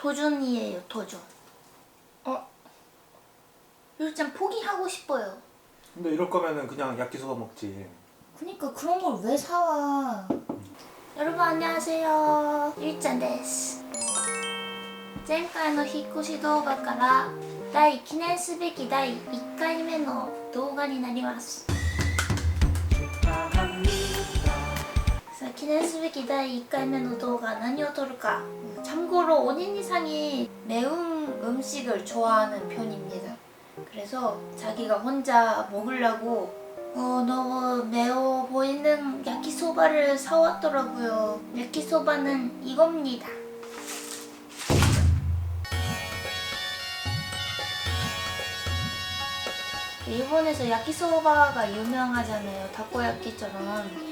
도전이에요, 도전. 어? 일단 포기하고 싶어요. 근데 이럴 거면은 그냥 야끼소바 먹지. 그니까 그런 걸 왜 사와? 여러분 안녕하세요. 일잔 데스. 前回の引っ越し動画から第記念すべき第1回目の動画になります。 기내수비 기다의 이깔면 우도가 나니 오도를까 참고로 5인 이상이 매운 음식을 좋아하는 편입니다 그래서 자기가 혼자 먹으려고 어, 너무 매워 보이는 야키소바를 사왔더라고요. 야키소바는 이겁니다. 일본에서 야키소바가 유명하잖아요. 다코야끼처럼.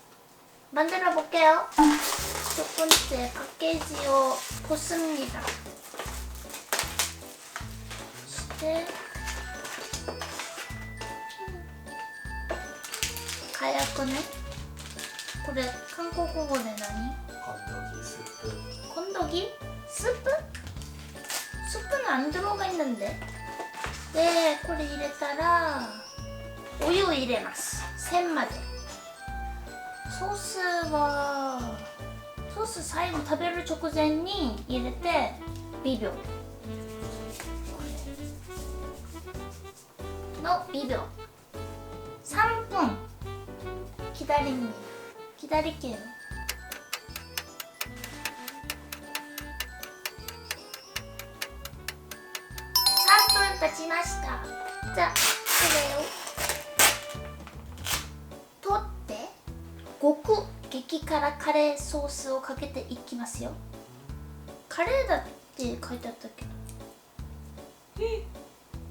만들어 볼게요 첫 번째 갓게지を 벗습니다. そして火薬ねこれ韓国語で何 건더기 스프. 건더기? 스프? 스프는 안 들어가 있는데 네, これ入れたらお湯を入れます線まで ソースはソース最後食べる直前に入れて微秒の微秒3分。左に。左系3分経ちました。じゃあべれう激辛カレーソースをかけていきますよカレーだって書いてあったけど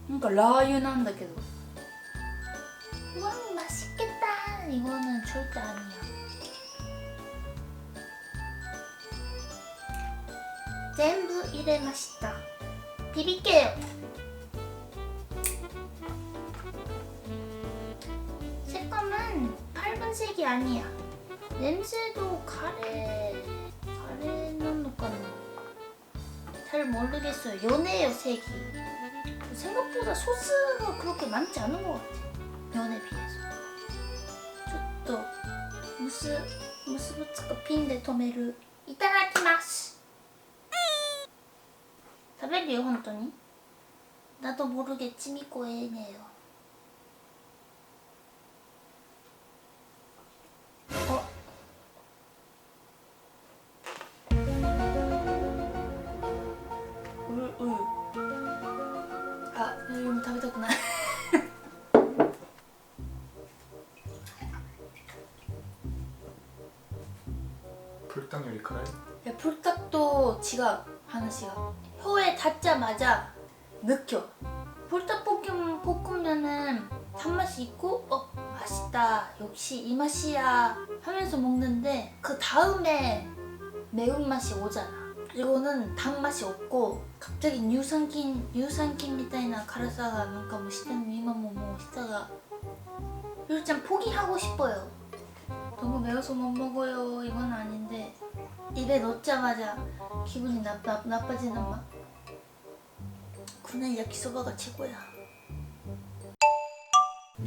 なんかラー油なんだけどうわ맛있겠다 이거는 절대 아니야全部入れましたビビけよ 색감은 빨간색이 아니야. 냄새도 카레 카레는 노까나 잘 모르겠어요. 연해요 색이. 생각보다 소스가 그렇게 많지 않은 것 같아. 면에 비해서. ちょっと 무스 무스 부츠가 핀데 토메르. いただきます. 食べるよ本当に 나도 모르겠지 믿고 애네요. 아, 이거 食べたくない 불닭 요리 카레. 야, 불닭도 지가 하나씩가 혀에 닿자마자 느껴. 불닭 볶음, 볶음면은 단맛이 있고 어 맛있다 역시 이 맛이야 하면서 먹는데 그 다음에 매운맛이 오잖아. 이거는 단맛이 없고 갑자기乳酸菌 乳酸菌 みたいな辛さがなんかもう舌に今ももう舌が 일단 포기하고 싶어요. 너무 매워서 못 먹어요. 이건 아닌데 입에 넣자마자 기분이 나빠, 나빠지는 맛. 그날 야키소바가 최고야.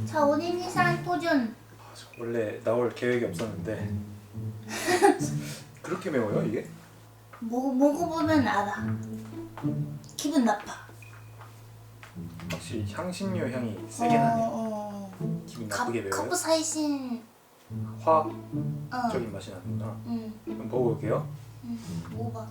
자, 오니니상 도전. 원래 나올 계획이 없었는데. 그렇게 매워요 이게? 먹, 먹어보면 알아. 기분 나빠. 확실히 향신료 향이 하네. 어, 어. 기분 갑, 나쁘게 매워요. 갑사이신. 화학적인 어. 맛이 나는구나. 응, 그럼 먹어볼게요. 응. 먹어봐.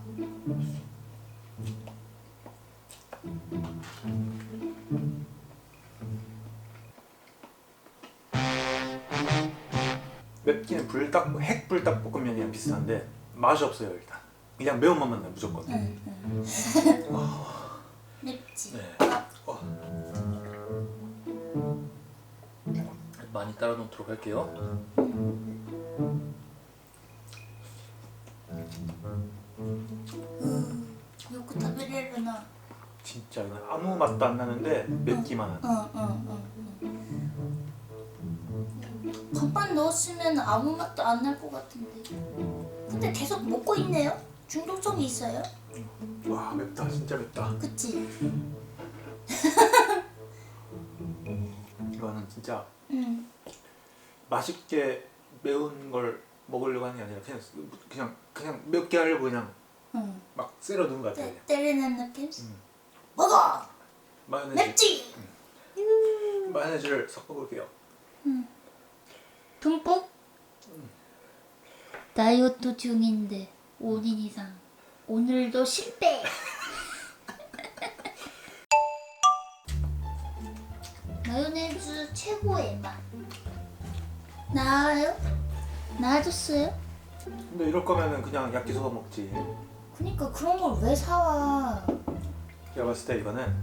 맵기는 불닭 핵 불닭 볶음면이랑 비슷한데 맛이 없어요 일단. 그냥 매운맛만 나요 무조건. 응, 응. 맵지. 네. 어. 많이 따라 놓도록 할게요. よく食べれるな。 진짜 그냥 아무 맛도 안 나는데 맵기만 한. うんうんうんうん。밥만 넣었으면 아무 맛도 안 날 것 같은데. 근데 계속 먹고 있네요. 중독성이 있어요. 와 맵다 진짜 맵다. 그치? 이거는 진짜 응. 맛있게 매운 걸 먹으려고 하는 게 아니라 그냥 그냥 그냥 맵게 하려고 그냥 응. 막 썰어 넣은 것 같아요. 때, 때리는 느낌? 음. 먹어! 마요네즈 맵지? 마요네즈를 섞어볼게요. 듬뿍? 다이어트 중인데 5인 이상 오늘도 실패 마요네즈 최고의 맛 나아요? 나아졌어요? 근데 이럴 거면은 그냥 야끼소바 먹지. 그니까 그런 걸 왜 사와 제가 봤을 때 이거는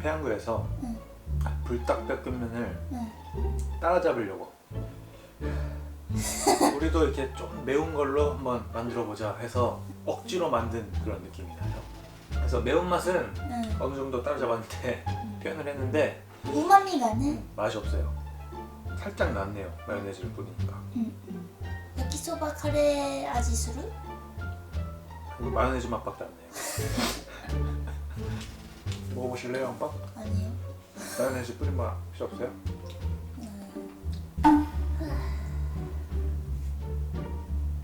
페양구에서 응. 아, 불닭 볶음면을 응. 따라잡으려고 우리도 이렇게 좀 매운 걸로 한번 만들어 보자 해서 억지로 만든 그런 느낌이 나요. 그래서 매운맛은 응. 어느 정도 따라잡았는데 표현을 했는데 우마미가 네 맛이 없어요. 살짝 낫네요. 마요네즈를 뿌리니까. 야키소바 카레 아지 수루? 이거 마요네즈 맛밖에 안 나요. 먹어보실래요, 한번? 아니요 마요네즈 뿌린 맛 필요 없어요?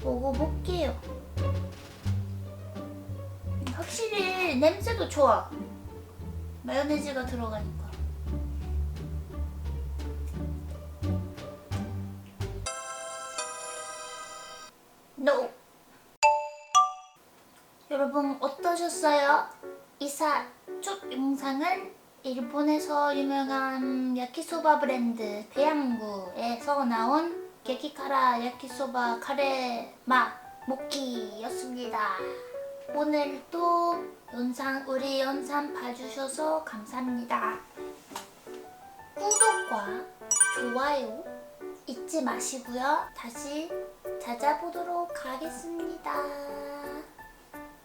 먹어볼게요. 확실히 냄새도 좋아. 마요네즈가 들어가니까. No. 여러분 어떠셨어요? 이사 첫 영상은 일본에서 유명한 야키소바 브랜드 배양구에서 나온 게키카라 야키소바 카레 맛 먹기였습니다. 오늘도 영상 우리 영상 봐주셔서 감사합니다. 구독과 좋아요 잊지 마시고요. 다시 찾아보도록 하겠습니다.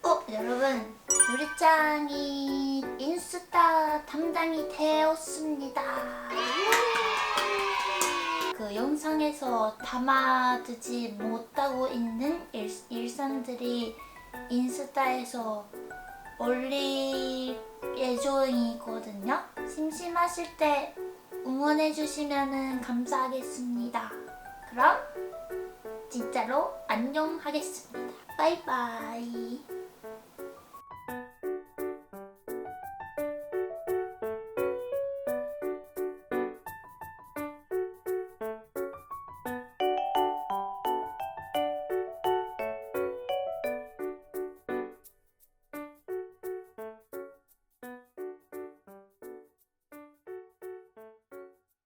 어, 여러분, 요리짱이 인스타 담당이 되었습니다. 그 영상에서 담아두지 못하고 있는 일, 일상들이 인스타에서 올릴 예정이거든요. 심심하실 때 응원해주시면 감사하겠습니다. 그럼 진짜로 안녕하겠습니다. 바이바이.